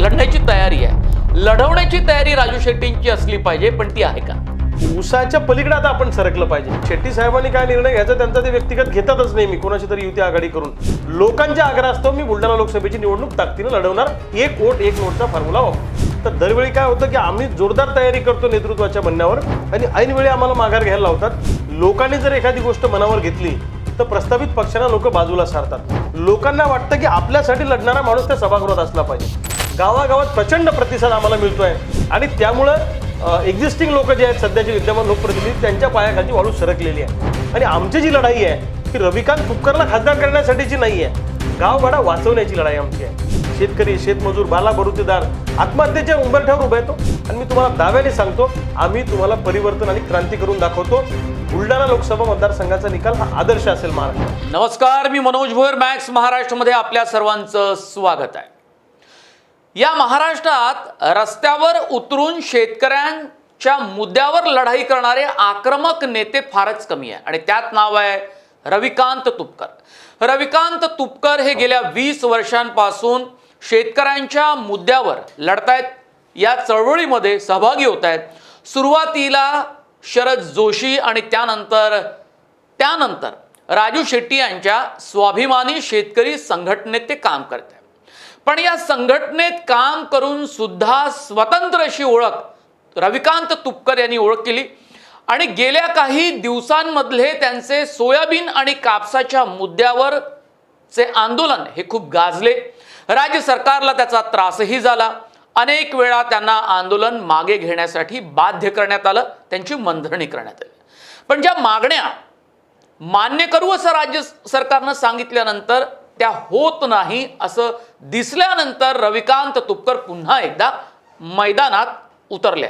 लढण्याची तयारी आहे. लढवण्याची तयारी राजू शेट्टींची असली पाहिजे पण ती आहे का? उसाच्या पलीकडे आता आपण सरकलं पाहिजे. शेट्टी साहेबांनी काय निर्णय घ्यायचा त्यांचा ते व्यक्तिगत घेतातच नाही. मी कोणाची तरी युती आघाडी करून. लोकांच्या आग्रहास्तव मी बुलढाणा लोकसभेची निवडणूक ताकदीनं लढवणार. एक वोट एक नोटचा फॉर्म्युला वापर. तर दरवेळी काय होतं की आम्ही जोरदार तयारी करतो नेतृत्वाच्या म्हणण्यावर आणि ऐनवेळी आम्हाला माघार घ्यायला लावतात. लोकांनी जर एखादी गोष्ट मनावर घेतली तर प्रस्तावित पक्षांना लोक बाजूला सारतात. लोकांना वाटतं की आपल्यासाठी लढणारा माणूस त्या सभागृहात असला पाहिजे. गावागावात प्रचंड प्रतिसाद आम्हाला मिळतो आहे आणि त्यामुळं एक्झिस्टिंग लोक जे आहेत सध्याचे विद्यमान लोकप्रतिनिधी त्यांच्या पायाखाली वाळू सरकलेली आहे. आणि आमची जी लढाई आहे ती रविकांत तुपकरला खासदार करण्यासाठीची नाही आहे. गावगाडा वाचवण्याची लढाई आमची आहे. शेतकरी शेतमजूर बाला बरुतेदार आत्महत्येच्या उंबरठ्यावर उभा येतो. आणि मी तुम्हाला दाव्याने सांगतो आम्ही तुम्हाला परिवर्तन आणि क्रांती करून दाखवतो. बुलढाणा लोकसभा मतदारसंघाचा निकाल हा आदर्श असेल महाराष्ट्र नमस्कार मी मनोज भोयर मॅक्स महाराष्ट्रमध्ये आपल्या सर्वांचं स्वागत आहे. या महाराष्ट्रात रस्त्यावर उतरून शेतकऱ्यांच्या मुद्द्यावर लढाई करणारे आक्रमक नेते फारच कमी आहे. आणि त्यात नाव आहे रविकांत तुपकर. रविकांत तुपकर हे गेल्या वीस वर्षांपासून शेतकऱ्यांच्या मुद्द्यावर लढतायत. या चळवळीमध्ये सहभागी होत आहेत सुरुवातीला शरद जोशी आणि त्यानंतर त्यानंतर राजू शेट्टी यांच्या स्वाभिमानी शेतकरी संघटनेत ते काम करत आहेत पण या संघटनेत काम करून सुद्धा स्वतंत्र अशी ओळख रविकांत तुपकर यांनी ओळख केली. आणि गेल्या काही दिवसांमधले त्यांचे सोयाबीन आणि कापसाच्या मुद्द्यावर चे आंदोलन हे खूप गाजले. राज्य सरकारला त्याचा त्रासही झाला. अनेक वेळा त्यांना आंदोलन मागे घेण्यासाठी बाध्य करण्यात आलं त्यांची मंथणी करण्यात आली. पण ज्या मागण्या मान्य करू असं राज्य सरकारनं सांगितल्यानंतर त्या होत नाही असं दिसल्यानंतर रविकांत तुपकर पुन्हा एकदा मैदानात उतरले.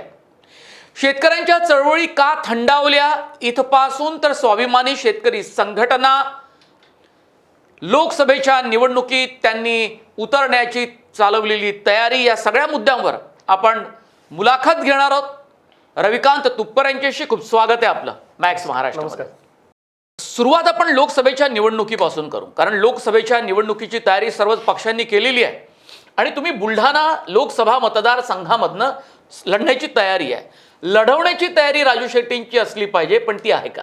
शेतकऱ्यांच्या चळवळी का थंडावल्या? इथपासून तर स्वाभिमानी शेतकरी संघटना लोकसभेच्या निवडणुकीत त्यांनी उतरण्याची चालवलेली तयारी या सगळ्या मुद्द्यांवर आपण मुलाखत घेणार आहोत. रविकांत तुपकर यांच्याशी खूप स्वागत आहे आपलं. मॅक्स महाराष्ट्र नमस्कार. सुरुवात आपण लोकसभेच्या निवडणुकीपासून करू. कारण लोकसभेच्या निवडणुकीची तयारी सर्वच पक्षांनी केलेली आहे. आणि तुम्ही बुलढाणा लोकसभा मतदारसंघामधनं लढण्याची तयारी आहे. लढवण्याची तयारी राजू शेट्टींची असली पाहिजे पण ती आहे का?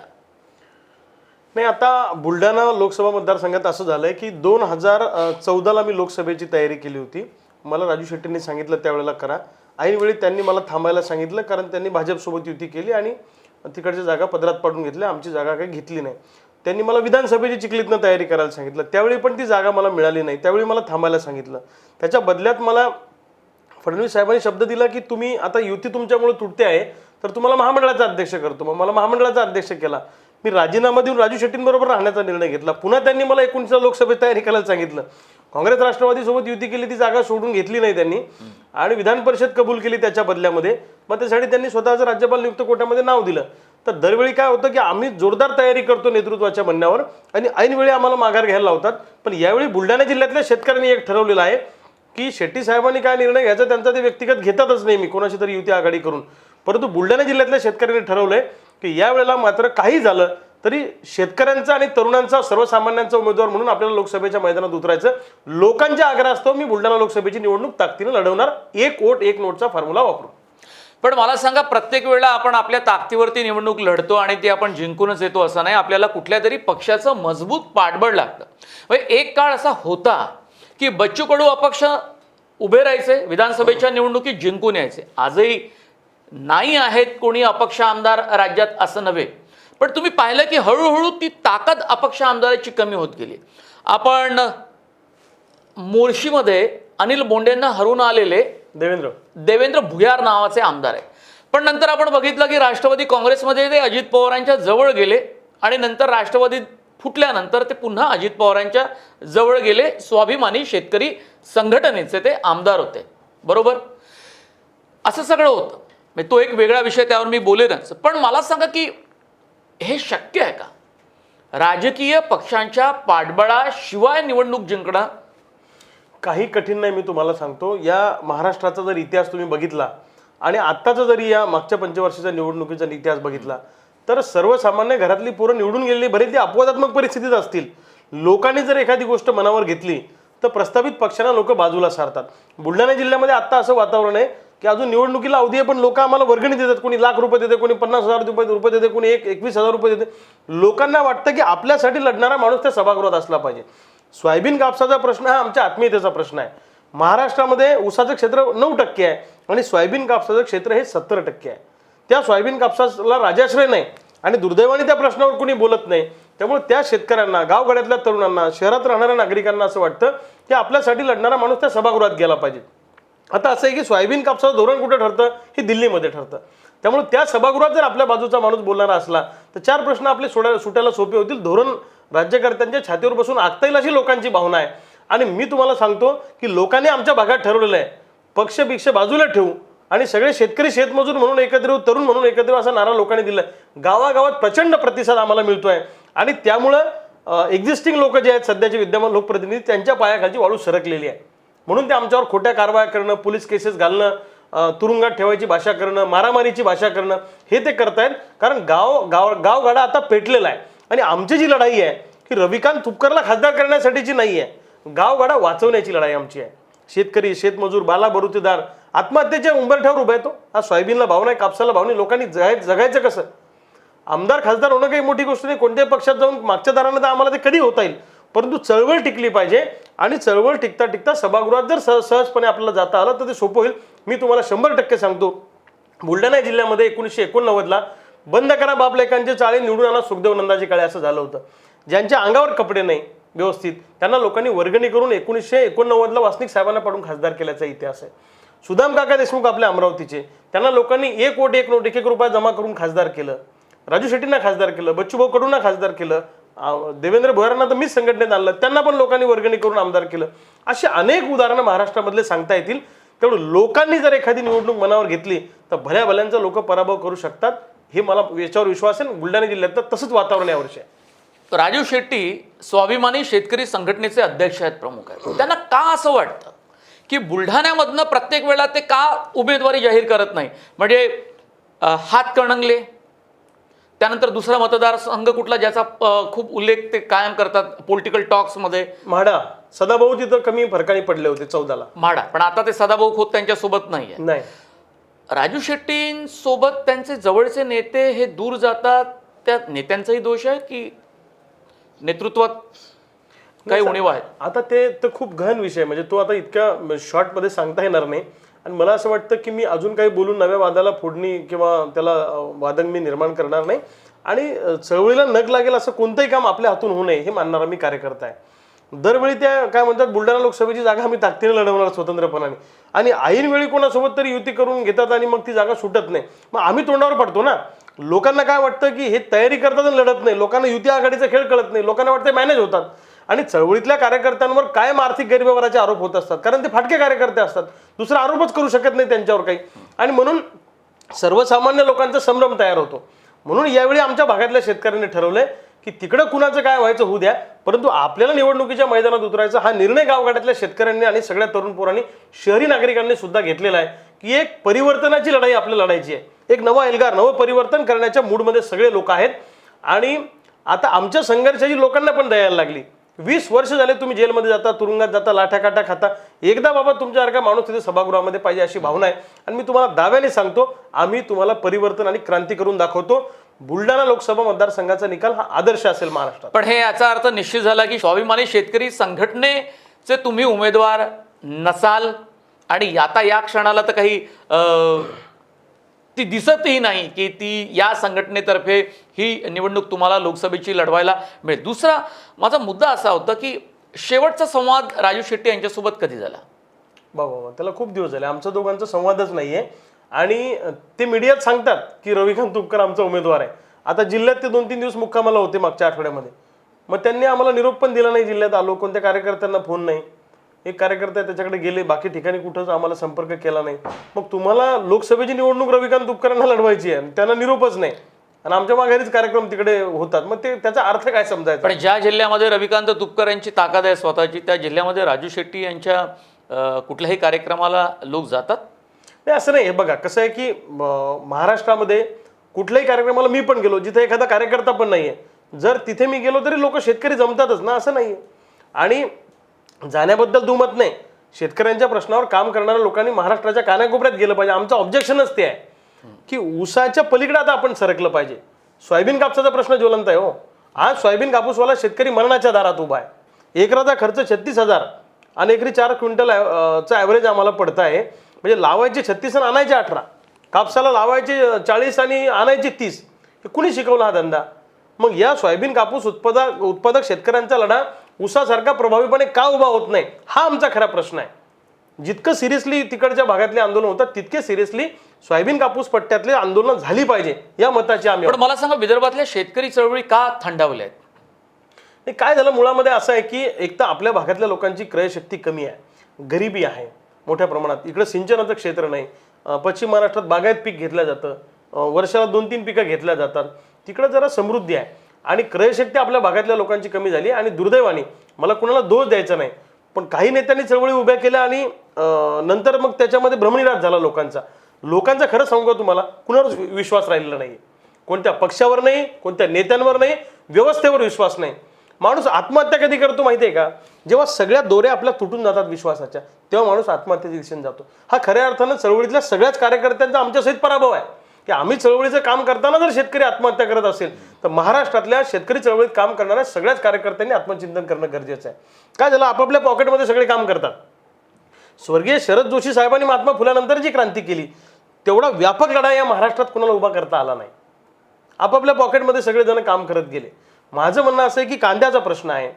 नाही आता बुलढाणा लोकसभा मतदारसंघात असं झालंय की दोन हजार चौदाला मी लोकसभेची तयारी केली होती. मला राजू शेट्टींनी सांगितलं त्यावेळेला करा. ऐनवेळी त्यांनी मला थांबायला सांगितलं कारण त्यांनी भाजपसोबत युती केली आणि तिकडच्या जागा पदरात पाडून घेतल्या आमची जागा काही घेतली नाही. त्यांनी मला विधानसभेची चिखलीतनं तयारी करायला सांगितलं. त्यावेळी पण ती जागा मला मिळाली नाही. त्यावेळी मला थांबायला सांगितलं. त्याच्या बदल्यात मला फडणवीस साहेबांनी शब्द दिला की तुम्ही आता युती तुमच्यामुळे तुटते आहे तर तुम्हाला महामंडळाचा अध्यक्ष करतो. मग मला महामंडळाचा अध्यक्ष केला. मी राजीनामा देऊन राजू शेट्टींबरोबर राहण्याचा निर्णय घेतला. पुन्हा त्यांनी मला एकोणीसला लोकसभेत तयारी करायला सांगितलं. काँग्रेस राष्ट्रवादीसोबत युती केली ती जागा सोडून घेतली नाही त्यांनी. आणि विधान परिषद कबूल केली त्याच्या बदल्यामध्ये. मग त्यासाठी त्यांनी स्वतःचं राज्यपाल नियुक्त कोट्यामध्ये नाव दिलं. तर दरवेळी काय होतं की आम्ही जोरदार तयारी करतो नेतृत्वाच्या म्हणण्यावर आणि ऐनवेळी आम्हाला माघार घ्यायला लावतात. पण यावेळी बुलढाणा जिल्ह्यातल्या शेतकऱ्यांनी एक ठरवलेलं आहे की शेट्टी साहेबांनी काय निर्णय घ्यायचा त्यांचा ते व्यक्तिगत घेतातच नाही मी कोणाशी तरी युती आघाडी करून. परंतु बुलढाणा जिल्ह्यातल्या शेतकऱ्यांनी ठरवलंय की यावेळेला मात्र काही झालं तरी शेतकऱ्यांचा आणि तरुणांचा सर्वसामान्यांचा उमेदवार म्हणून आपल्याला लोकसभेच्या मैदानात उतरायचं. लोकांच्या आग्रहास्तव मी बुलढाणा लोकसभेची निवडणूक ताकदीने लढवणार. एक वोट एक नोटचा फॉर्म्युला वापरू. पण मला सांगा प्रत्येक वेळेला आपण आपल्या ताकदीवरती निवडणूक लढतो आणि ती आपण जिंकूनच येतो असं नाही. आपल्याला कुठल्या तरी पक्षाचं मजबूत पाठबळ लागतं. म्हणजे एक काळ असा होता की बच्चू कडू अपक्ष उभे राहायचे विधानसभेच्या निवडणुकीत जिंकून यायचे. आजही नाही आहेत कोणी अपक्ष आमदार राज्यात असं नव्हे. पण तुम्ही पाहिलं की हळूहळू ती ताकद अपक्ष आमदाराची कमी होत गेली. आपण मोर्शीमध्ये अनिल बोंडेंना हरून आलेले देवेंद्र. देवेंद्र भुयार नावाचे आमदार आहे. पण नंतर आपण बघितलं की राष्ट्रवादी काँग्रेसमध्ये ते अजित पवारांच्या जवळ गेले आणि नंतर राष्ट्रवादी फुटल्यानंतर ते पुन्हा अजित पवारांच्या जवळ गेले. स्वाभिमानी शेतकरी संघटनेचे ते आमदार होते. बरोबर? असं सगळं होतं. तो एक वेगळा विषय त्यावर मी बोलेनच. पण मला सांगा की हे शक्य आहे का? राजकीय पक्षांच्या पाठबळाशिवाय निवडणूक जिंकणं? काही कठीण नाही मी तुम्हाला सांगतो. या महाराष्ट्राचा जर इतिहास तुम्ही बघितला आणि आत्ताचा जरी या मागच्या पंचवर्षाच्या निवडणुकीचा इतिहास बघितला तर सर्वसामान्य घरातली पोरं निवडून गेलेली बरेच ती अपवादात्मक परिस्थितीत असतील. लोकांनी जर एखादी गोष्ट मनावर घेतली तर प्रस्तावित पक्षांना लोक बाजूला सारतात. बुलढाणा जिल्ह्यामध्ये आत्ता असं वातावरण आहे की अजून निवडणुकीला अवधी आहे पण लोक आम्हाला वर्गणी देतात. कोणी लाख रुपये देते कोणी पन्नास हजार रुपये रुपये देते कोणी एक एकवीस हजार रुपये देते. लोकांना वाटतं की आपल्यासाठी लढणारा माणूस त्या सभागृहात असला पाहिजे. सोयाबीन कापसाचा प्रश्न हा आमच्या आत्मीयतेचा प्रश्न आहे. महाराष्ट्रामध्ये ऊसाचं क्षेत्र नऊ टक्के आहे आणि सोयाबीन कापसाचं क्षेत्र हे सत्तर टक्के आहे. त्या सोयाबीन कापसाला राजाश्रय नाही आणि दुर्दैवाने त्या प्रश्नावर कोणी बोलत नाही. त्यामुळे त्या शेतकऱ्यांना गावगाड्यातल्या तरुणांना शहरात राहणाऱ्या नागरिकांना असं वाटतं की आपल्यासाठी लढणारा माणूस त्या सभागृहात गेला पाहिजे. आता असं आहे की सोयाबीन कापसाचं धोरण कुठं ठरतं? हे दिल्लीमध्ये ठरतं. त्यामुळे त्या सभागृहात जर आपल्या बाजूचा माणूस बोलणारा असला तर चार प्रश्न आपले सोडायला सुटायला सोपे होतील. धोरण राज्यकर्त्यांच्या छातीवर बसून आखता येईल अशी लोकांची भावना आहे. आणि मी तुम्हाला सांगतो की लोकांनी आमच्या भागात ठरवलेलं आहे. पक्षपिक्ष बाजूला ठेवू आणि सगळे शेतकरी शेतमजूर म्हणून एकत्र येऊ तरुण म्हणून एकत्र येऊ असा नारा लोकांनी दिलाय. गावागावात प्रचंड प्रतिसाद आम्हाला मिळतो आहे आणि त्यामुळं एक्झिस्टिंग लोक जे आहेत सध्याचे विद्यमान लोकप्रतिनिधी त्यांच्या पायाखालची वाळू सरकलेली आहे. म्हणून ते आमच्यावर खोट्या कारवाया करणं पोलीस केसेस घालणं तुरुंगात ठेवायची भाषा करणं मारामारीची भाषा करणं हे ते करतायत. कारण गाव गाव गावगाडा आता पेटलेला आहे. आणि आमची जी लढाई आहे की रविकांत तुपकरला खासदार करण्यासाठीची नाही आहे. गावगाडा वाचवण्याची लढाई आमची आहे. शेतकरी शेतमजूर बाला बरुतेदार आत्महत्येच्या उंबरठ्यावर उभा येतो. आज सोयाबीनला भाव नाही कापसाला भाव नाही लोकांनी जगाय जगायचं कसं? आमदार खासदार होणं काही मोठी गोष्ट नाही. कोणत्याही पक्षात जाऊन मागच्या दारानं तर आम्हाला ते कधी होता येईल? परंतु चळवळ टिकली पाहिजे. आणि चळवळ टिकता टिकता सभागृहात जर सह सहजपणे आपल्याला जाता आलं तर ते सोपं होईल. मी तुम्हाला शंभर टक्के सांगतो बुलढाणा जिल्ह्यामध्ये एकोणीसशे एकोणनव्वदला बंद करा बापलेकांचे चाळे निवडून आणा सुखदेव नंदाजी काळे असं झालं होतं. ज्यांच्या अंगावर कपडे नाही व्यवस्थित त्यांना लोकांनी वर्गणी करून एकोणीसशे एकोणनव्वदला वासनिक साहेबांना पाडून खासदार केल्याचा इतिहास आहे. सुदाम काका देशमुख आपल्या अमरावतीचे त्यांना लोकांनी एक वोट एक नोट एक एक रुपया जमा करून खासदार केलं. राजू शेट्टींना खासदार केलं बच्चूभाऊ कडूंना खासदार केलं. देवेंद्र भोयरांना तर मीच संघटनेत आणलं. त्यांना पण लोकांनी वर्गणी करून आमदार केलं. अशी अनेक उदाहरणं महाराष्ट्रामधले सांगता येतील. तेवढं लोकांनी जर एखादी निवडणूक मनावर घेतली तर भल्या भल्यांचा लोक पराभव करू शकतात. हे मला याच्यावर विश्वास आहे. बुलढाणा जिल्ह्यात तर तसंच वातावरण यावर्षी आहे. राजीव शेट्टी स्वाभिमानी शेतकरी संघटनेचे अध्यक्ष आहेत प्रमुख आहेत. त्यांना का असं वाटतं की बुलढाण्यामधनं प्रत्येक वेळा ते का उमेदवारी जाहीर करत नाही? म्हणजे हात कणंगले त्यानंतर दुसरा मतदारसंघ कुठला ज्याचा खूप उल्लेख ते कायम करतात पॉलिटिकल टॉक्समध्ये म्हाडा. सदाभाऊ तिथं कमी फरकाने पडले होते चौदाला. म्हाडा. पण आता ते सदाभाऊ खोत त्यांच्यासोबत नाही नाही. राजू शेट्टींसोबत त्यांचे जवळचे नेते हे दूर जातात त्या नेत्यांचाही दोष आहे की नेतृत्वात काही उणीव आहेत? आता ते तर खूप गहन विषय. म्हणजे तो आता इतक्या शॉर्टमध्ये सांगता येणार नाही. आणि मला असं वाटतं की मी अजून काही बोलून नव्या वादाला फोडणी किंवा त्याला वादन वादंग मी निर्माण करणार नाही. आणि चळवळीला नग लागेल असं कोणतंही काम आपल्या हातून होऊ नये हे मानणारा मी कार्यकर्ता आहे. दरवेळी त्या काय म्हणतात बुलढाणा लोकसभेची जागा आम्ही ताकदीने लढवणार स्वतंत्रपणाने. आणि ऐनवेळी कोणासोबत तरी युती करून घेतात आणि मग ती जागा सुटत नाही. मग आम्ही तोंडावर पडतो ना. लोकांना काय वाटतं की हे तयारी करतात आणि लढत नाही. लोकांना युती आघाडीचा खेळ कळत नाही. लोकांना वाटतं मॅनेज होतात. आणि चळवळीतल्या कार्यकर्त्यांवर कायम आर्थिक गैरव्यवहाराचे आरोप होत असतात. कारण ते फाटके कार्यकर्ते असतात. दुसरा आरोपच करू शकत नाही त्यांच्यावर काही. आणि म्हणून सर्वसामान्य लोकांचा संभ्रम तयार होतो. म्हणून यावेळी आमच्या भागातल्या शेतकऱ्यांनी ठरवलंय की तिकडं कुणाचं काय व्हायचं होऊ द्या. परंतु आपल्याला निवडणुकीच्या मैदानात उतरायचा हा निर्णय गावगाड्यातल्या शेतकऱ्यांनी आणि सगळ्या तरुण पोरांनी शहरी नागरिकांनी सुद्धा घेतलेला आहे की एक परिवर्तनाची लढाई आपल्याला लढायची आहे. एक नवा एल्गार नवं परिवर्तन करण्याच्या मूडमध्ये सगळे लोक आहेत. आणि आता आमच्या संघर्षाची लोकांना पण द्यायला लागली. वीस वर्ष झाले तुम्ही जेलमध्ये जाता तुरुंगात जाता लाठाकाटा खाता. एकदा बाबा तुमच्यासारखा माणूस तिथे सभागृहामध्ये पाहिजे अशी भावना आहे. आणि मी तुम्हाला दाव्याने सांगतो आम्ही तुम्हाला परिवर्तन आणि क्रांती करून दाखवतो. बुलढाणा लोकसभा मतदारसंघाचा निकाल हा आदर्श असेल महाराष्ट्रात. पण हे याचा अर्थ निश्चित झाला की स्वाभिमानी शेतकरी संघटनेचे तुम्ही उमेदवार नसाल. आणि आता या क्षणाला तर काही ती दिसतही नाही की ती या संघटनेतर्फे ही निवडणूक तुम्हाला लोकसभेची लढवायला मिळेल. दुसरा माझा मुद्दा असा होता की शेवटचा संवाद राजू शेट्टी यांच्यासोबत कधी झाला? बाबा बाबा त्याला खूप दिवस झाले. आमचा दोघांचा संवादच नाहीये. आणि ते मीडियात सांगतात की रविकांत तुपकर आमचा उमेदवार आहे. आता जिल्ह्यात ते दोन तीन दिवस मुक्कामाला होते मागच्या आठवड्यामध्ये. मग त्यांनी आम्हाला निरोप पण दिला नाही जिल्ह्यात. आलो कोणत्या कार्यकर्त्यांना फोन नाही. एक कार्यकर्ता आहे, त्याच्याकडे गेले बाकी ठिकाणी कुठंच आम्हाला संपर्क केला नाही. मग तुम्हाला लोकसभेची निवडणूक रविकांत तुपकरांना लढवायची आहे त्यांना निरोपच नाही. आणि आमच्या माघारीच कार्यक्रम तिकडे होतात. मग ते त्याचा अर्थ काय समजायचा? पण ज्या जिल्ह्यामध्ये रविकांत तुपकर यांची ताकद आहे स्वतःची त्या जिल्ह्यामध्ये राजू शेट्टी यांच्या कुठल्याही कार्यक्रमाला लोक जातात? नाही असं नाही. हे बघा कसं आहे की महाराष्ट्रामध्ये कुठल्याही कार्यक्रमाला मी पण गेलो जिथे एखादा कार्यकर्ता पण नाहीये. जर तिथे मी गेलो तरी लोक शेतकरी जमतातच ना असं नाहीये. आणि जाण्याबद्दल दुमत नाही. शेतकऱ्यांच्या प्रश्नावर काम करणाऱ्या लोकांनी महाराष्ट्राच्या कानाकोपऱ्यात गेलं पाहिजे. आमचं ऑब्जेक्शनच ते आहे. की ऊसाच्या पलीकडे आता आपण सरकलं पाहिजे. सोयाबीन कापसाचा प्रश्न ज्वलंत आहे हो. आज सोयाबीन कापूसवाला शेतकरी मरणाच्या दारात उभा आहे. एकराचा खर्च छत्तीस हजार आणि एकरी चार क्विंटल चा ॲव्हरेज आम्हाला पडत आहे म्हणजे लावायचे छत्तीस आणि आणायचे अठरा. कापसाला लावायचे चाळीस आणि आणायचे तीस. हे कुणी शिकवला हा धंदा? मग या सोयाबीन कापूस उत्पादक उत्पादक शेतकऱ्यांचा लढा ऊसासारखा प्रभावीपणे का उभा होत नाही? हा आमचा खरा प्रश्न आहे. जितकं सिरियसली तिकडच्या भागातले आंदोलन होतात तितके सिरियसली सोयाबीन कापूस पट्ट्यातले आंदोलन झाली पाहिजे या मताची आम्ही पण मला सांगा विदर्भातल्या शेतकरी चळवळी का थंडावल्या आहेत? काय झालं? मुळामध्ये असं आहे की एक तर आपल्या भागातल्या लोकांची क्रयशक्ती कमी आहे गरिबी आहे मोठ्या प्रमाणात. इकडं सिंचनाचं क्षेत्र नाही. पश्चिम महाराष्ट्रात बागायत पीक घेतलं जातं. वर्षाला दोन तीन पिकं घेतल्या जातात. तिकडं जरा समृद्धी आहे. आणि क्रयशक्ती आपल्या भागातल्या लोकांची कमी झाली आणि दुर्दैवाने मला कुणाला दोष द्यायचा नाही. पण काही नेत्यांनी चळवळी उभ्या केल्या आणि नंतर मग त्याच्यामध्ये भ्रमनिराश झाला लोकांचा. लोकांचा खरं सांगू का तुम्हाला? कुणावर विश्वास राहिलेला नाही कोणत्या पक्षावर नाही कोणत्या नेत्यांवर नाही व्यवस्थेवर विश्वास नाही. माणूस आत्महत्या कधी करतो माहिती आहे का? जेव्हा सगळ्या दोऱ्या आपल्या तुटून जातात विश्वासाच्या तेव्हा माणूस आत्महत्येच्या दिशेने जातो. हा खऱ्या अर्थानं चळवळीतल्या सगळ्याच कार्यकर्त्यांचा आमच्यासहित पराभव आहे. की आम्ही चळवळीचं काम करताना जर शेतकरी आत्महत्या करत असेल तर महाराष्ट्रातल्या शेतकरी चळवळीत काम करणाऱ्या सगळ्याच कार्यकर्त्यांनी आत्मचिंतन करणं गरजेचं आहे. काय झालं? आपापल्या पॉकेटमध्ये सगळे काम करतात. स्वर्गीय शरद जोशी साहेबांनी महात्मा फुलानंतर जी क्रांती केली. तेवढा व्यापक लढा या महाराष्ट्रात कुणाला उभा करता आला नाही. आपापल्या पॉकेटमध्ये सगळेजण काम करत गेले. माझं म्हणणं असं आहे की कांद्याचा प्रश्न आहे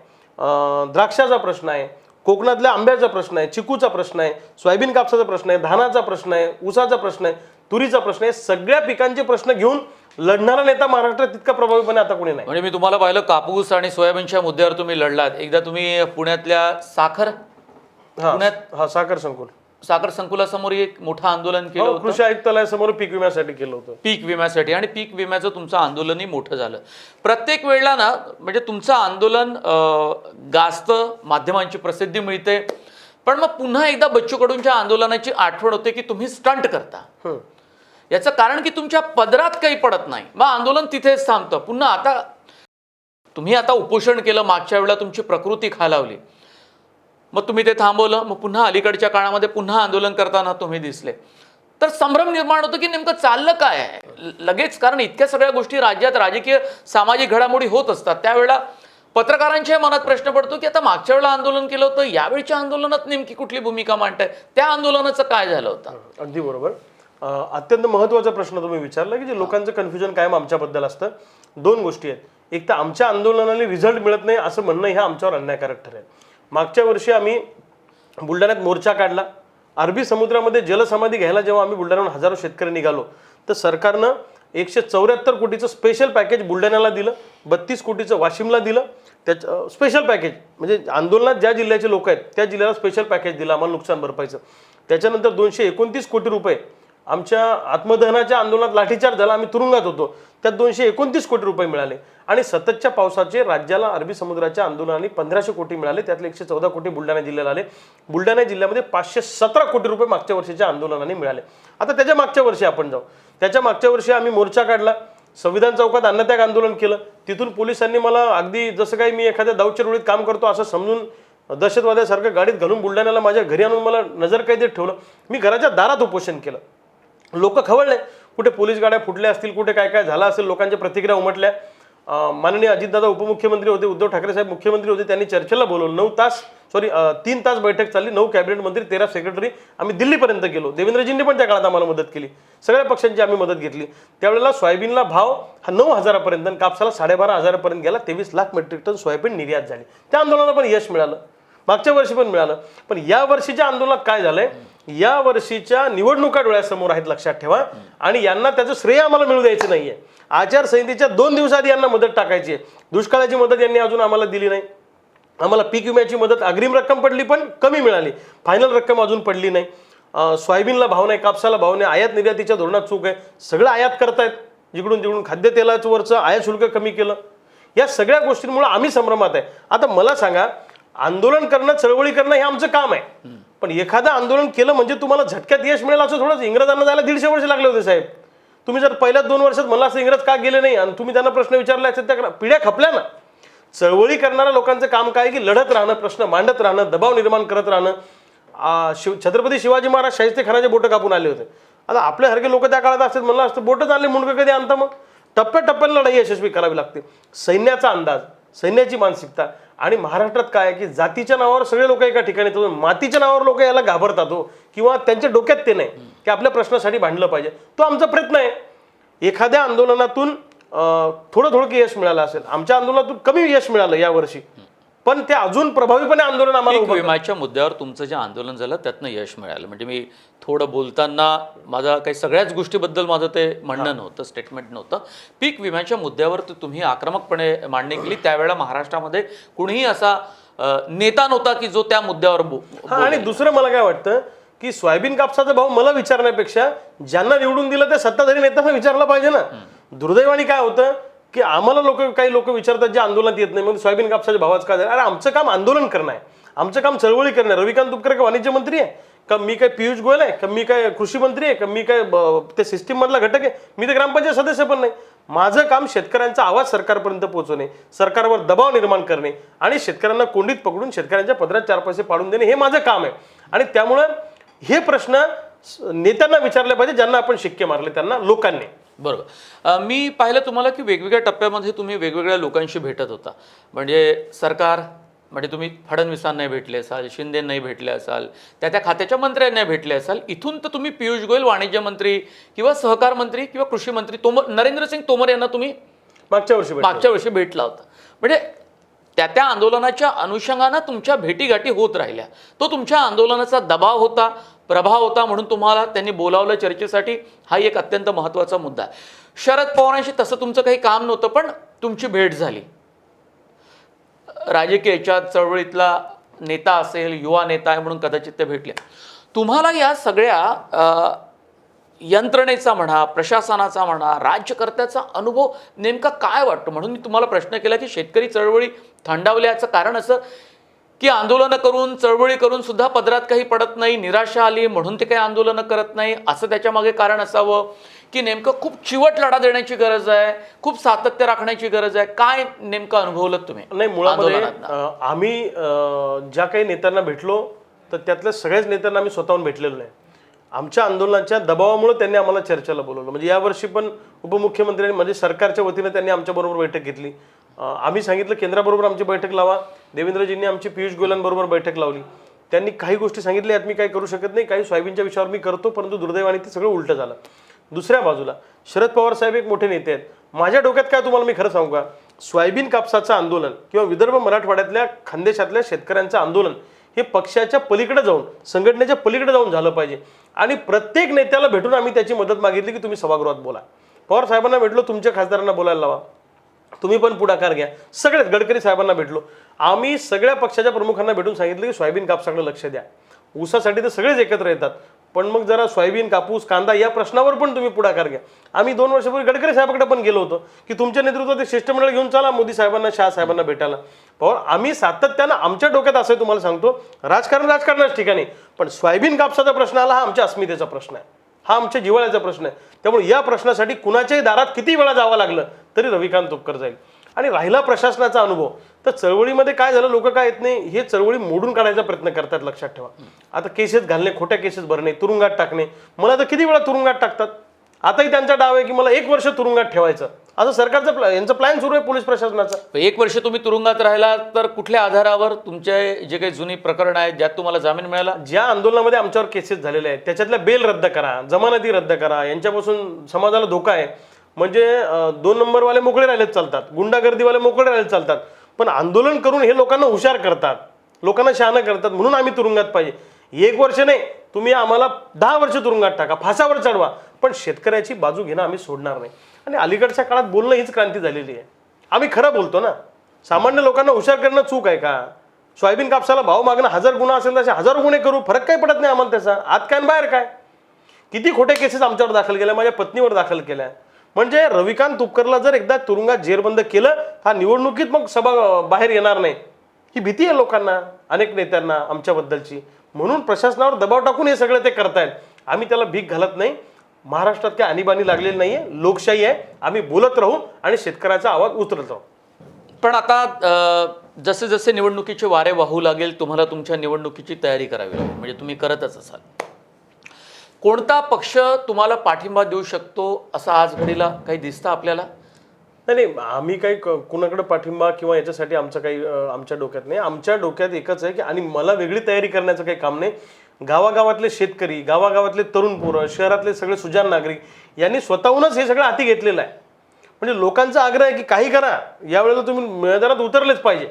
द्राक्षाचा प्रश्न आहे कोकणातल्या आंब्याचा प्रश्न आहे चिकूचा प्रश्न आहे सोयाबीन कापसाचा प्रश्न आहे धानाचा प्रश्न आहे ऊसाचा प्रश्न आहे. तुरीचा प्रश्न आहे. सगळ्या पिकांचे प्रश्न घेऊन लढणारा नेता महाराष्ट्रात तितका प्रभावीपणे आता कोणी नाही. म्हणजे मी तुम्हाला पाहिलं कापूस आणि सोयाबीनच्या मुद्द्यावर तुम्ही लढलात. एकदा तुम्ही पुण्यातल्या साखर पुण्यात- हा साखर संकुल. साखर संकुलासमोर एक मोठं आंदोलन केलं हो, होतं. कृषी आयुक्तालयासमोर पीक विम्यासाठी केलं होतं. पीक विम्यासाठी आणि पीक विम्याचं तुमचं आंदोलनही मोठं झालं. प्रत्येक वेळेला ना म्हणजे तुमचं आंदोलन गाजतं माध्यमांची प्रसिद्धी मिळते. पण मग पुन्हा एकदा बच्चू कडूंच्या आंदोलनाची आठवण होते की तुम्ही स्टंट करता. याचं कारण की तुमच्या पदरात काही पडत नाही. मग आंदोलन तिथेच थांबतं. पुन्हा आता तुम्ही आता उपोषण केलं मागच्या वेळेला तुमची प्रकृती खालावली. मग तुम्ही ते थांबवलं मग पुन्हा अलीकडच्या काळामध्ये पुन्हा आंदोलन करताना तुम्ही दिसले. तर संभ्रम निर्माण होतो की नेमकं चाललं काय? आहे लगेच कारण इतक्या सगळ्या गोष्टी राज्यात राजकीय सामाजिक घडामोडी होत असतात. त्यावेळेला पत्रकारांच्या मनात प्रश्न पडतो की आता मागच्या वेळेला आंदोलन केलं होतं यावेळच्या आंदोलनात नेमकी कुठली भूमिका मांडताय? त्या आंदोलनाचं काय झालं होतं? अगदी बरोबर. अत्यंत महत्त्वाचा प्रश्न तुम्ही विचारला की जे लोकांचं कन्फ्युजन कायम आमच्याबद्दल असतं. दोन गोष्टी आहेत. एक तर आमच्या आंदोलनाने रिझल्ट मिळत नाही असं म्हणणं हे आमच्यावर अन्यायकारक ठरेल. मागच्या वर्षी आम्ही बुलढाण्यात मोर्चा काढला. अरबी समुद्रामध्ये जलसमाधी घ्यायला जेव्हा आम्ही बुलढाण्याहून हजारो शेतकरी निघालो तर सरकारनं एकशे चौऱ्याहत्तर कोटीचं स्पेशल पॅकेज बुलढाण्याला दिलं बत्तीस कोटीचं वाशिमला दिलं. त्याचं स्पेशल पॅकेज म्हणजे आंदोलनात ज्या जिल्ह्याचे लोक आहेत त्या जिल्ह्याला स्पेशल पॅकेज दिलं आम्हाला नुकसान भरपाईचं. त्याच्यानंतर दोनशे एकोणतीस कोटी रुपये आमच्या आत्मदहनाच्या आंदोलनात लाठीचार्ज झाला आम्ही तुरुंगात होतो. त्यात दोनशे एकोणतीस कोटी रुपये मिळाले. आणि सततच्या पावसाचे राज्याला अरबी समुद्राच्या आंदोलनाने पंधराशे कोटी मिळाले त्यातले एकशे चौदा कोटी बुलढाणा जिल्ह्याला आले. बुलढाणा जिल्ह्यामध्ये पाचशे सतरा कोटी रुपये मागच्या वर्षीच्या आंदोलनाने मिळाले. आता त्याच्या मागच्या वर्षी आपण जाऊ. त्याच्या मागच्या वर्षी आम्ही मोर्चा काढला. संविधान चौकात अन्नत्याग आंदोलन केलं. तिथून पोलिसांनी मला अगदी जसं काही मी एखाद्या दाऊच्या रुळीत काम करतो असं समजून दहशतवाद्यासारखं गाडीत घालून बुलढाण्याला माझ्या घरी आणून मला नजर कैदेत ठेवलं. मी घराच्या दारात उपोषण केलं. लोक खवळले. कुठे पोलीस गाड्या फुटल्या असतील कुठे काय काय झालं असेल लोकांच्या प्रतिक्रिया उमटल्या. माननीय अजितदादा उपमुख्यमंत्री होते उद्धव ठाकरे साहेब मुख्यमंत्री होते त्यांनी चर्चेला बोलवलं. नऊ तास सॉरी तीन तास बैठक चालली. नऊ कॅबिनेट मंत्री तेरा सेक्रेटरी. आम्ही दिल्लीपर्यंत गेलो. देवेंद्रजींनी पण त्या काळात आम्हाला मदत केली. सगळ्या पक्षांची आम्ही मदत घेतली. त्यावेळेला सोयाबीनला भाव हा नऊ हजारापर्यंत आणि कापसाला साडेबारा हजारापर्यंत गेला. तेवीस लाख मेट्रिक टन सोयाबीन निर्यात झाली. त्या आंदोलनाला पण यश मिळालं. मागच्या वर्षी पण मिळालं. पण या वर्षीच्या आंदोलनात काय झालंय? या वर्षीच्या निवडणुका डोळ्यासमोर आहेत लक्षात ठेवा. आणि यांना त्याचं श्रेय आम्हाला मिळू द्यायचं नाहीये. आचारसंहितेच्या दोन दिवसाआधी यांना मदत टाकायची आहे. दुष्काळाची मदत यांनी अजून आम्हाला दिली नाही. आम्हाला पीक विम्याची मदत अग्रिम रक्कम पडली पण कमी मिळाली. फायनल रक्कम अजून पडली नाही. सोयाबीनला भाव नाही कापसाला भाव नाही आयात निर्यातीच्या धोरणात चूक आहे. सगळं आयात करतायत. जिकडून तिकडून खाद्यतेलाचं वरचं आयात शुल्क कमी केलं. या सगळ्या गोष्टींमुळे आम्ही संभ्रमात आहे. आता मला सांगा आंदोलन करणं चळवळी करणं हे आमचं काम आहे. पण एखादं आंदोलन केलं म्हणजे तुम्हाला झटक्यात यश मिळेल असं थोडंच इंग्रजांना जायला दीडशे वर्ष लागले होते साहेब. तुम्ही जर पहिल्या दोन वर्षात मला असं इंग्रज का गेले नाही आणि तुम्ही त्यांना प्रश्न विचारला असेल त्या पिढ्या खपल्या ना. चळवळी करणाऱ्या लोकांचं काम काय की लढत राहणं प्रश्न मांडत राहणं दबाव निर्माण करत राहणं. शिव छत्रपती शिवाजी महाराज शाहिस्ते खानाचे बोटं कापून आले होते. आता आपल्यासारखे लोक त्या काळात असतात म्हणलं असतं बोटच आले मुंडकं कधी आणता मग? टप्प्याटप्प्याने लढाई यशस्वी करावी लागते. सैन्याचा अंदाज. सैन्याची मानसिकता. आणि महाराष्ट्रात काय आहे की जातीच्या नावावर सगळे लोक एका ठिकाणी येतात मातीच्या नावावर लोक याला घाबरतात हो. किंवा त्यांच्या डोक्यात ते नाही की आपल्या प्रश्नासाठी भांडलं पाहिजे. तो आमचा प्रयत्न आहे. एखाद्या आंदोलनातून थोडं थोडं यश मिळालं असेल. आमच्या आंदोलनातून कमी यश मिळालं यावर्षी. पण ते अजून प्रभावीपणे आंदोलन आम्हाला विम्याच्या मुद्द्यावर तुमचं जे आंदोलन झालं त्यातनं यश मिळालं. म्हणजे मी थोडं बोलताना माझा काही सगळ्याच गोष्टीबद्दल माझं ते म्हणणं नव्हतं स्टेटमेंट नव्हतं. पीक विम्याच्या मुद्द्यावर तुम्ही आक्रमकपणे मांडणी केली. त्यावेळेला महाराष्ट्रामध्ये कुणीही असा नेता नव्हता की जो त्या मुद्द्यावर आणि दुसरं मला काय वाटतं की सोयाबीन कापसाचा भाव मला विचारण्यापेक्षा ज्यांना निवडून दिलं ते सत्ताधारी नेत्यांना विचारलं पाहिजे ना. दुर्दैवाने काय होतं की आम्हाला लोक काही लोक विचारतात जे आंदोलनात येत नाही. मग सोयाबीन कापसाच्या भावाचं काय झालं? अरे आमचं काम आंदोलन करणं आहे. आमचं काम चळवळी करणं आहे. रविकांत तुपकर का वाणिज्य मंत्री आहे? का मी काय पियुष गोयल आहे? का मी काय कृषी मंत्री आहे? का मी काय ते सिस्टीममधला घटक आहे? मी तर ग्रामपंचायत सदस्य पण नाही. माझं काम शेतकऱ्यांचा आवाज सरकारपर्यंत पोहोचवणे सरकारवर दबाव निर्माण करणे आणि शेतकऱ्यांना कोंडीत पकडून शेतकऱ्यांच्या पदरात चार पैसे पाडून देणे हे माझं काम आहे. आणि त्यामुळं हे प्रश्न नेत्यांना विचारले पाहिजे ज्यांना आपण शिक्के मारले त्यांना लोकांनी. बरोबर. मी पाहिलं तुम्हाला की वेगवेगळ्या टप्प्यामध्ये तुम्ही वेगवेगळ्या लोकांशी भेटत होता. म्हणजे सरकार म्हणजे तुम्ही फडणवीसांना नाही भेटले असाल शिंदे नाही भेटले असाल त्या त्या खात्याच्या मंत्र्यांना भेटले असाल इथून तर तुम्ही पियुष गोयल वाणिज्य मंत्री किंवा सहकार मंत्री किंवा कृषी मंत्री तोमर नरेंद्र सिंग तोमर यांना तुम्ही मागच्या वर्षी. मागच्या वर्षी भेटला होता. म्हणजे त्या त्या आंदोलनाच्या अनुषंगानं तुमच्या भेटीगाठी होत राहिल्या. तो तुमच्या आंदोलनाचा दबाव होता प्रभाव होता म्हणून तुम्हाला त्यांनी बोलावलं चर्चेसाठी. हा एक अत्यंत महत्त्वाचा मुद्दा आहे. शरद पवारांशी तसं तुमचं काही काम नव्हतं पण तुमची भेट झाली. राजकीय याच्यात चळवळीतला नेता असेल युवा नेता आहे म्हणून कदाचित ते भेटले. तुम्हाला या सगळ्या यंत्रणेचा म्हणा प्रशासनाचा म्हणा राज्यकर्त्याचा अनुभव नेमका काय वाटतो? म्हणून मी तुम्हाला प्रश्न केला की शेतकरी चळवळी थंडावल्याचं कारण असं की आंदोलनं करून चळवळी करून सुद्धा पदरात काही पडत नाही निराशा आली म्हणून ते काही आंदोलनं करत नाही. असं त्याच्यामागे कारण असावं की नेमकं खूप चिवट लढा देण्याची गरज आहे खूप सातत्य राखण्याची गरज आहे. काय नेमकं अनुभवलं तुम्ही नाही मुळामध्ये आम्ही ज्या काही नेत्यांना भेटलो तर त्यातल्या सगळ्याच नेत्यांना आम्ही स्वतःहून भेटलेलो नाही. आमच्या आंदोलनाच्या दबावामुळे त्यांनी आम्हाला चर्चेला बोलवलं. म्हणजे यावर्षी पण उपमुख्यमंत्र्यांनी म्हणजे सरकारच्या वतीनं त्यांनी आमच्याबरोबर बैठक घेतली. आम्ही सांगितलं केंद्राबरोबर आमची बैठक लावा. देवेंद्रजींनी आमची पियुष गोयलांबरोबर बैठक लावली. त्यांनी काही गोष्टी सांगितल्या आहेत मी काही करू शकत नाही. काही सोयाबीनच्या विषयावर मी करतो परंतु दुर्दैवाने ते सगळं उलटं झालं. दुसऱ्या बाजूला शरद पवार साहेब एक मोठे नेते आहेत. माझ्या डोक्यात काय तुम्हाला मी खरं सांगू का? सोयाबीन कापसाचं आंदोलन किंवा विदर्भ मराठवाड्यातल्या खानदेशातल्या शेतकऱ्यांचं आंदोलन हे पक्षाच्या पलीकडे जाऊन संघटनेच्या पलीकडे जाऊन झालं पाहिजे. आणि प्रत्येक नेत्याला भेटून आम्ही त्याची मदत मागितली की तुम्ही सभागृहात बोला. पवार साहेबांना भेटलो तुमच्या खासदारांना बोलायला लावा. तुम्ही पण पुढाकार घ्या. सगळ्यात गडकरी साहेबांना भेटलो. आम्ही सगळ्या पक्षाच्या प्रमुखांना भेटून सांगितलं की सोयाबीन कापसाकडे लक्ष द्या. ऊसासाठी तर सगळेच एकत्र येतात. पण मग जरा सोयाबीन कापूस कांदा या प्रश्नावर पण तुम्ही पुढाकार घ्या. आम्ही दोन वर्षापूर्वी गडकरी साहेबाकडे पण गेलो होतो की तुमच्या नेतृत्वात ते शिष्टमंडळ घेऊन चला मोदी साहेबांना शहा साहेबांना भेटायला. पण आम्ही सातत्यानं आमच्या डोक्यात असं तुम्हाला सांगतो राजकारण राजकारणाच ठिकाणी. पण सोयाबीन कापसाचा प्रश्न आला हा आमच्या अस्मितेचा प्रश्न आहे. हा आमच्या जिव्हाळ्याचा प्रश्न आहे. त्यामुळे या प्रश्नासाठी कुणाच्याही दारात किती वेळा जावं लागलं तरी रविकांत तुपकर जाईल. आणि राहिला प्रशासनाचा अनुभव तर चळवळीमध्ये काय झालं लोक काय येत नाही हे चळवळी मोडून काढायचा प्रयत्न करतात लक्षात ठेवा. आता केसेस घालणे खोट्या केसेस भरणे तुरुंगात टाकणे मला तर किती वेळा तुरुंगात टाकतात? आताही त्यांचा डाव आहे की मला एक वर्ष तुरुंगात ठेवायचं. असं सरकारचं प्लॅ यांचं प्लॅन सुरू आहे पोलीस प्रशासनाचा. एक वर्ष तुम्ही तुरुंगात राहिला तर कुठल्या आधारावर तुमचे जे काही जुनी प्रकरण आहेत ज्यात तुम्हाला जामीन मिळाला? ज्या आंदोलनामध्ये आमच्यावर केसेस झालेल्या आहेत त्याच्यातल्या बेल रद्द करा जमानती रद्द करा यांच्यापासून समाजाला धोका आहे. म्हणजे दोन नंबरवाले मोकळे राहिलेत चालतात गुंडागर्दीवाले मोकळे राहिले चालतात. पण आंदोलन करून हे लोकांना हुशार करतात लोकांना शहाणं करतात म्हणून आम्ही तुरुंगात पाहिजे. एक वर्ष नाही तुम्ही आम्हाला दहा वर्ष तुरुंगात टाका फासावर चढवा. पण शेतकऱ्याची बाजू घेणं आम्ही सोडणार नाही. आणि अलीकडच्या काळात बोलणं हीच क्रांती झालेली आहे. आम्ही खरं बोलतो ना. सामान्य लोकांना हुशार करणं चूक आहे का? सोयाबीन कापसाला भाव मागणं हजार गुन्हा असेल तसे हजार गुन्हे करू फरक काही पडत नाही आम्हाला त्याचा. आत काय बाहेर काय? किती खोटे केसेस आमच्यावर दाखल केल्या माझ्या पत्नीवर दाखल केल्या. म्हणजे रविकांत तुपकरला जर एकदा तुरुंगात जेरबंद केलं हा निवडणुकीत मग सभा बाहेर येणार नाही. ही भीती आहे लोकांना अनेक नेत्यांना आमच्याबद्दलची. म्हणून प्रशासनावर दबाव टाकून हे सगळं ते करतायत. आम्ही त्याला भीक घालत नाही. महाराष्ट्रात काय आणीबाणी लागलेली नाहीये लोकशाही आहे आम्ही बोलत राहू आणि शेतकऱ्याचा आवाज उतरत राहू. पण आता जसे जसे निवडणुकीचे वारे वाहू लागेल तुम्हाला तुमच्या निवडणुकीची तयारी करावी लागेल. म्हणजे तुम्ही करतच असाल. कोणता पक्ष तुम्हाला पाठिंबा देऊ शकतो असं आज घडीला काही दिसतं आपल्याला? नाही नाही आम्ही काही कुणाकडे पाठिंबा किंवा याच्यासाठी आमचं काही आमच्या डोक्यात नाही. आमच्या डोक्यात एकच आहे की आणि मला वेगळी तयारी करण्याचं काही काम नाही. गावागावातले शेतकरी गावागावातले तरुण पोरं शहरातले सगळे सुजान नागरिक यांनी स्वतःहूनच हे सगळं हाती घेतलेलं आहे. म्हणजे लोकांचा आग्रह आहे की काही करा यावेळेला तुम्ही मैदानात उतरलेच पाहिजे.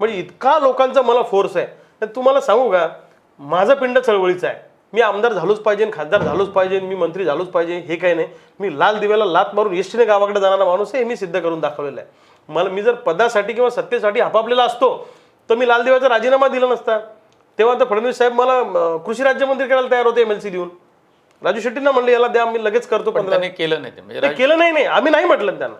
म्हणजे इतका लोकांचा मला फोर्स आहे. तर तुम्हाला सांगू का माझं पिंड चळवळीचं आहे. मी आमदार झालोच पाहिजे खासदार झालोच पाहिजे मी मंत्री झालोच पाहिजे हे काही नाही. मी लाल दिव्याला लात मारून एसटीने गावाकडे जाणारा माणूस आहे हे मी सिद्ध करून दाखवलेलं आहे. मला मी जर पदासाठी किंवा सत्तेसाठी हपापलेला असतो तर मी लाल दिव्याचा राजीनामा दिला नसता. तेव्हा तर फडणवीस साहेब मला कृषी राज्यमंत्री करायला तयार होते एम एल सी देऊन. राजू शेट्टींना म्हणले याला द्या मी लगेच करतो. पण त्याने केलं नाही ते. म्हणजे ते केलं नाही नाही. आम्ही नाही म्हटलं त्यांना.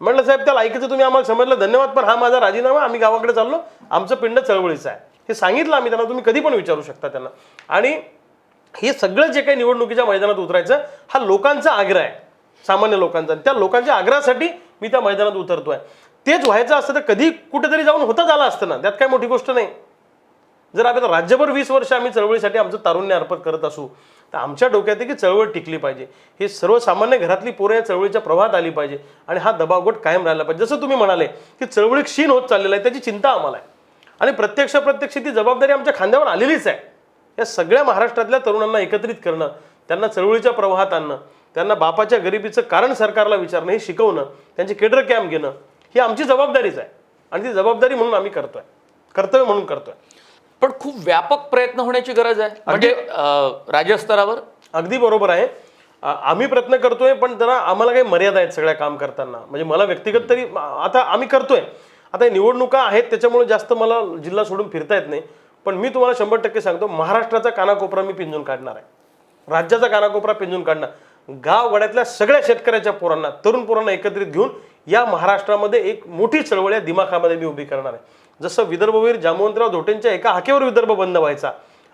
म्हटलं साहेब त्याला ऐकायचं तुम्ही आम्हाला समजलं धन्यवाद पण हा माझा राजीनामा आम्ही गावाकडे चाललो. आमचं पिंड चळवळीचं आहे. हे सांगितलं आम्ही त्यांना तुम्ही कधी पण विचारू शकता त्यांना. आणि हे सगळं जे काही निवडणुकीच्या मैदानात उतरायचं हा लोकांचा आग्रह आहे. सामान्य लोकांचा. आणि त्या लोकांच्या आग्रहासाठी मी त्या मैदानात उतरतोय. तेच व्हायचं असतं तर कधी कुठेतरी जाऊन होतच आलं असतं ना. त्यात काय मोठी गोष्ट नाही. जर आम्ही राज्यभर वीस वर्ष आम्ही चळवळीसाठी आमचं तारुण्य अर्पण करत असू तर आमच्या डोक्यात की चळवळ टिकली पाहिजे. हे सर्वसामान्य घरातली पोरं या चळवळीच्या प्रवाहात आली पाहिजे आणि हा दबावगोट कायम राहिला पाहिजे. जसं तुम्ही म्हणाले की चळवळी क्षीण होत चाललेला आहे त्याची चिंता आम्हाला आहे. आणि प्रत्यक्ष प्रत्यक्ष ती जबाबदारी आमच्या खांद्यावर आलेलीच आहे. या सगळ्या महाराष्ट्रातल्या तरुणांना एकत्रित करणं त्यांना चळवळीच्या प्रवाहात आणणं त्यांना बापाच्या गरिबीचं कारण सरकारला विचारणं हे शिकवणं त्यांचे केडर कॅम्प घेणं ही आमची जबाबदारीच आहे. आणि ती जबाबदारी म्हणून आम्ही करतोय. कर्तव्य म्हणून करतोय. पण खूप व्यापक प्रयत्न होण्याची गरज आहे. म्हणजे राज्यस्तरावर? अगदी बरोबर आहे. आम्ही प्रयत्न करतोय पण जरा आम्हाला काही मर्यादा आहेत सगळ्या काम करताना. म्हणजे मला व्यक्तिगत तरी आता आम्ही करतोय. आता निवडणुका आहेत त्याच्यामुळे जास्त मला जिल्हा सोडून फिरता येत नाही. पण मी तुम्हाला शंभर टक्के सांगतो महाराष्ट्राचा कानाकोपरा मी पिंजून काढणार आहे. राज्याचा कानाकोपरा पिंजून काढणार. गाव गड्यातल्या सगळ्या शेतकऱ्याच्या पोरांना तरुण पोरांना एकत्रित घेऊन या महाराष्ट्रामध्ये एक मोठी चळवळ या दिमाखामध्ये मी उभी करणार आहे. जसं विदर्भवीर जामवंतराव धोटेंच्या एका हाकेवर विदर्भ बंद व्हायचा.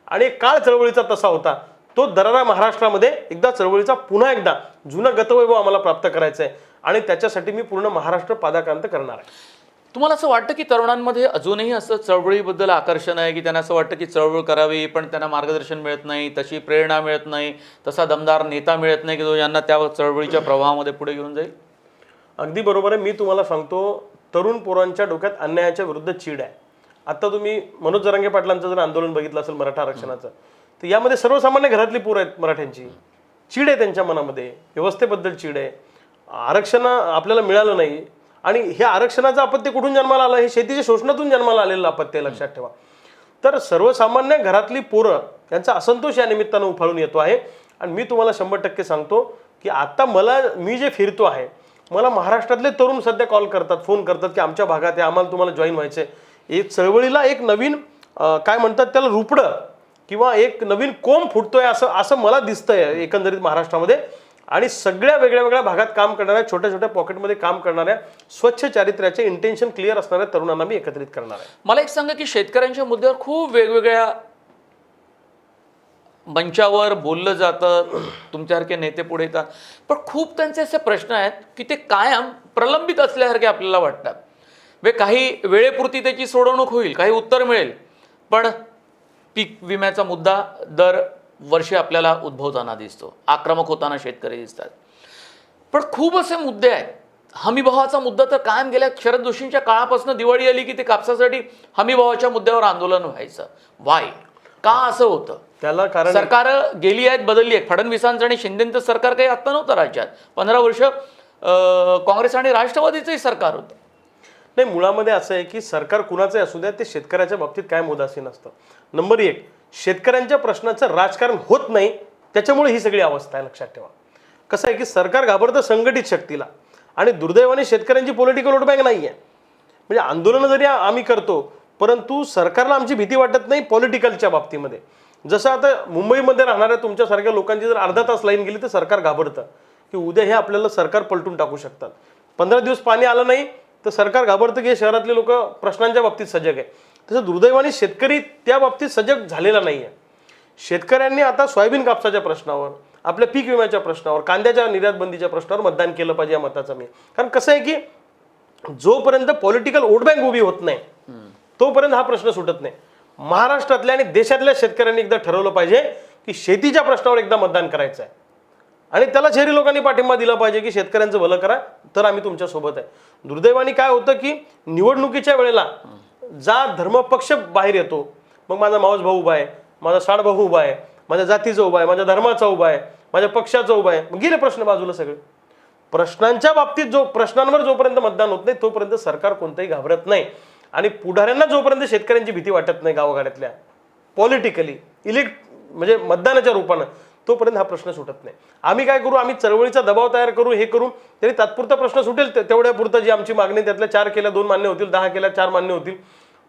आणि काळ चळवळीचा तसा होता. तो दरारा महाराष्ट्रामध्ये एकदा चळवळीचा पुन्हा एकदा जुनं गतवैभव आम्हाला प्राप्त करायचं आहे आणि त्याच्यासाठी मी पूर्ण महाराष्ट्र पादाक्रांत करणार आहे. तुम्हाला असं वाटतं की तरुणांमध्ये अजूनही असं चळवळीबद्दल आकर्षण आहे की त्यांना असं वाटतं की चळवळ करावी पण त्यांना मार्गदर्शन मिळत नाही तशी प्रेरणा मिळत नाही तसा दमदार नेता मिळत नाही की जो यांना त्या चळवळीच्या प्रवाहामध्ये पुढे घेऊन जाईल? अगदी बरोबर आहे. मी तुम्हाला सांगतो तरुण पोरांच्या डोक्यात अन्यायाच्या विरुद्ध चीड आहे. आता तुम्ही मनोज जरांगे पाटलांचं जर आंदोलन बघितलं असेल मराठा आरक्षणाचं तर यामध्ये सर्वसामान्य घरातली पोरं आहेत मराठ्यांची. चीड आहे त्यांच्या मनामध्ये व्यवस्थेबद्दल चीड आहे. आरक्षण आपल्याला मिळालं नाही. आणि हे आरक्षणाचं अपत्य कुठून जन्माला आलं? हे शेतीच्या शोषणातून जन्माला आलेलं अपत्य आहे लक्षात ठेवा. तर सर्वसामान्य घरातली पोरं यांचा असंतोष या निमित्तानं उफाळून येतो आहे. आणि मी तुम्हाला शंभर टक्के सांगतो की आता मला मी जे फिरतो आहे मला महाराष्ट्रातले तरुण सध्या कॉल करतात फोन करतात की आमच्या भागात आहे आम्हाला तुम्हाला जॉईन व्हायचं आहे एक चळवळीला एक नवीन काय म्हणतात त्याला रुपडं किंवा एक नवीन कोंब फुटतोय असं असं मला दिसतंय एकंदरीत महाराष्ट्रामध्ये. आणि सगळ्या वेगळ्या वेगळ्या भागात काम करणाऱ्या छोट्या छोट्या पॉकेटमध्ये काम करणाऱ्या स्वच्छ चारित्र्याचे इंटेन्शन क्लिअर असणाऱ्या तरुणांना मी एकत्रित करणार आहे. मला एक सांगा की शेतकऱ्यांच्या मुद्द्यावर खूप वेगवेगळ्या मंचावर बोललं जातं तुमच्यासारखे नेते पुढे येतात. पण खूप त्यांचे असे प्रश्न आहेत की ते कायम प्रलंबित असल्यासारखे आपल्याला वाटतात. वे काही वेळेपुरती त्याची सोडवणूक होईल काही उत्तर मिळेल पण पीक विम्याचा मुद्दा दर वर्षी आपल्याला उद्भवताना दिसतो. आक्रमक होताना शेतकरी दिसतात. पण खूप असे मुद्दे आहेत. हमीभावाचा मुद्दा तर कायम गेल्या शरद जोशींच्या काळापासून दिवाळी आली की ते कापसासाठी हमीभावाच्या मुद्द्यावर आंदोलन व्हायचं. वाय का असं होतं? त्याला कारण सरकार गेली आहेत बदलली आहेत. फडणवीसांचं आणि शिंदेचं सरकार काही आत्ता नव्हतं राज्यात. पंधरा वर्ष काँग्रेस आणि राष्ट्रवादीचंही सरकार होतं. नाही मुळामध्ये असं आहे की सरकार कुणाचंही असू द्या ते शेतकऱ्याच्या बाबतीत काय उदासीन असतं. नंबर एक शेतकऱ्यांच्या प्रश्नाचं राजकारण होत नाही त्याच्यामुळे ही सगळी अवस्था आहे लक्षात ठेवा. कसं आहे की सरकार घाबरतं संघटित शक्तीला. आणि दुर्दैवाने शेतकऱ्यांची पॉलिटिकल वोट बँक नाही आहे म्हणजे आंदोलनं जरी आम्ही करतो परंतु सरकारला आमची भीती वाटत नाही पॉलिटिकलच्या बाबतीमध्ये. जसं आता मुंबईमध्ये राहणाऱ्या तुमच्यासारख्या लोकांची जर अर्धा तास लाईन गेली तर सरकार घाबरतं. की उद्या हे आपल्याला सरकार पलटून टाकू शकतात. पंधरा दिवस पाणी आलं नाही तर सरकार घाबरतं की हे शहरातले लोक प्रश्नांच्या बाबतीत सजग आहे. तसं दुर्दैवाने शेतकरी त्या बाबतीत सजग झालेला नाही आहे शेतकऱ्यांनी आता सोयाबीन कापसाच्या प्रश्नावर आपल्या पीक विम्याच्या प्रश्नावर कांद्याच्या निर्यात बंदीच्या प्रश्नावर मतदान केलं पाहिजे या मताचं मी. कारण कसं आहे की जोपर्यंत पॉलिटिकल वोट बँक उभी होत नाही तोपर्यंत हा प्रश्न सुटत नाही. महाराष्ट्रातल्या आणि देशातल्या शेतकऱ्यांनी एकदा ठरवलं पाहिजे की शेतीच्या प्रश्नावर एकदा मतदान करायचं आहे आणि त्याला शहरी लोकांनी पाठिंबा दिला पाहिजे की शेतकऱ्यांचं भलं करा तर आम्ही तुमच्यासोबत आहे. दुर्दैवाने काय होतं की निवडणुकीच्या वेळेला जा धर्मपक्ष बाहेर येतो मग माझा मावस भाऊ उभा आहे माझा साडभाऊ उभा आहे माझ्या जातीचा उभा आहे माझ्या धर्माचा उभा आहे माझ्या पक्षाचा उभा आहे मग गेले प्रश्न बाजूला सगळे. प्रश्नांच्या बाबतीत जो प्रश्नांवर जोपर्यंत मतदान होत नाही तोपर्यंत सरकार कोणतंही घाबरत नाही. आणि पुढाऱ्यांना जोपर्यंत शेतकऱ्यांची भीती वाटत नाही गावागाड्यातल्या पॉलिटिकली इलेक्ट म्हणजे मतदानाच्या रूपानं तोपर्यंत हा प्रश्न सुटत नाही. आम्ही काय करू? आम्ही चळवळीचा दबाव तयार करू हे करू. तरी तात्पुरता प्रश्न सुटेल ते- तेवढ्या जी आमची मागणी त्यातल्या चार केल्या दोन मान्य होतील दहा केल्या चार मान्य होतील.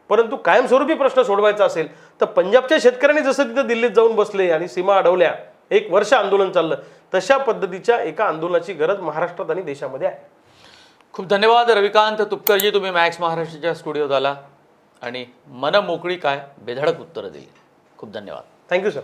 परंतु कायमस्वरूपी प्रश्न सोडवायचा असेल तर पंजाबच्या शेतकऱ्यांनी जसं तिथं दिल्लीत जाऊन बसले आणि सीमा अडवल्या एक वर्ष आंदोलन चाललं तशा पद्धतीच्या एका आंदोलनाची गरज महाराष्ट्रात आणि देशामध्ये आहे. खूप धन्यवाद रविकांत तुपकरजी. तुम्ही मॅक्स महाराष्ट्राच्या स्टुडिओत आला आणि मन मोकळी काय? बेधडक उत्तरं दिली. खूप धन्यवाद. Thank you sir